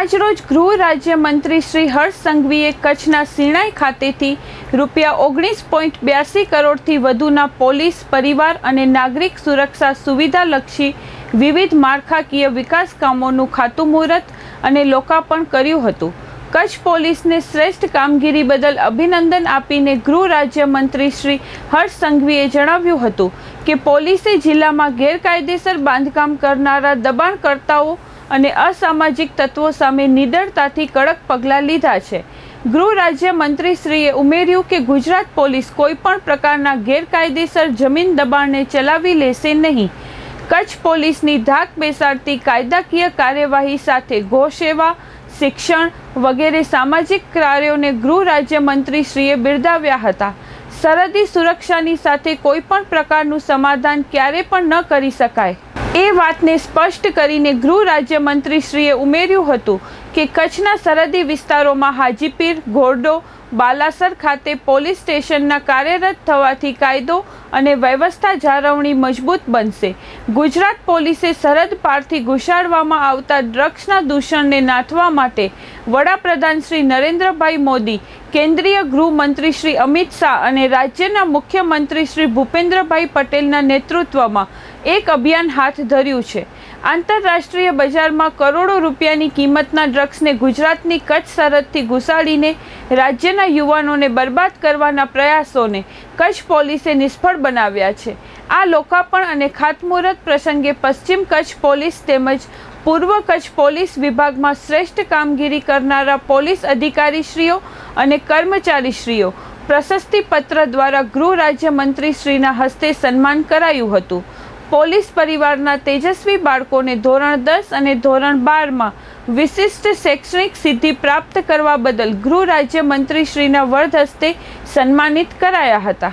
આજરોજ ગૃહ રાજ્યમંત્રી શ્રી હર્ષ સંઘવીએ કચ્છના સિણાઈ ખાતેથી રૂપિયા ઓગણીસ પોઈન્ટ બ્યાસી કરોડથી વધુના પોલીસ, પરિવાર અને નાગરિક સુરક્ષા સુવિધાલક્ષી વિવિધ માળખાકીય વિકાસ કામોનું ખાતુમુહૂર્ત અને લોકાર્પણ કર્યું હતું. કચ્છ પોલીસને શ્રેષ્ઠ કામગીરી બદલ અભિનંદન આપીને ગૃહ રાજ્યમંત્રી શ્રી હર્ષ સંઘવીએ જણાવ્યું હતું કે, પોલીસે જિલ્લામાં ગેરકાયદેસર બાંધકામ કરનારા દબાણકર્તાઓ અને અસામાજિક તત્વો સામે નિડરતાથી કડક પગલાં લીધા છે. ગૃહ રાજ્યમંત્રીશ્રીએ ઉમેર્યું કે ગુજરાત પોલીસ કોઈપણ પ્રકારના ગેરકાયદેસર જમીન દબાણને ચલાવી લેશે નહીં. કચ્છ પોલીસની ધાક બેસાડતી કાયદાકીય કાર્યવાહી સાથે ગૌસેવા શિક્ષણ વગેરે સામાજિક કાર્યોને ગૃહ રાજ્યમંત્રીશ્રીએ બિરદાવ્યા હતા. સરહદી સુરક્ષાની સાથે કોઈપણ પ્રકારનું સમાધાન ક્યારે પણ ન કરી શકાય. એ વાતને સ્પષ્ટ કરીને ગૃહ રાજ્યમંત્રીશ્રીએ ઉમેર્યું હતું કે કચ્છના સરહદી વિસ્તારોમાં હાજીપીર ઘોરડો બાલાસર ખાતે પોલીસ સ્ટેશનના કાર્યરત થવાથી કાયદો અને વ્યવસ્થા જાળવણી મજબૂત બનશે. ગુજરાત પોલીસે સરહદ પારથી ઘુસાડવામાં આવતા ડ્રગ્સના દૂષણને નાથવા માટે વડાપ્રધાન શ્રી નરેન્દ્રભાઈ મોદી, કેન્દ્રીય ગૃહમંત્રી શ્રી અમિત શાહ અને રાજ્યના મુખ્યમંત્રી શ્રી ભૂપેન્દ્રભાઈ પટેલના નેતૃત્વમાં એક અભિયાન હાથ ધર્યું છે. આંતરરાષ્ટ્રીય બજારમાં કરોડો રૂપિયાની કિંમતના ડ્રગ્સને ગુજરાતની કચ્છ સરહદથી ઘુસાડીને રાજ્યના યુવાનોને બરબાદ કરવાના પ્રયાસોને કચ્છ પોલીસે નિષ્ફળ બનાવ્યા છે. આ લોકાર્પણ અને ખાતમુહૂર્ત પ્રસંગે પશ્ચિમ કચ્છ પોલીસ તેમજ પૂર્વ કચ્છ પોલીસ વિભાગમાં શ્રેષ્ઠ કામગીરી કરનારા પોલીસ અધિકારીશ્રીઓ અને કર્મચારીશ્રીઓ પ્રશસ્તિપત્ર દ્વારા ગૃહ રાજ્યમંત્રીશ્રીના હસ્તે સન્માન કરાયું હતું. પોલીસ પરિવારના તેજસ્વી બાળકોને ધોરણ દસ અને ધોરણ બારમાં વિશિષ્ટ શૈક્ષણિક સિદ્ધિ પ્રાપ્ત કરવા બદલ ગૃહ રાજ્યમંત્રીશ્રીના વરદ હસ્તે સન્માનિત કરાયા હતા.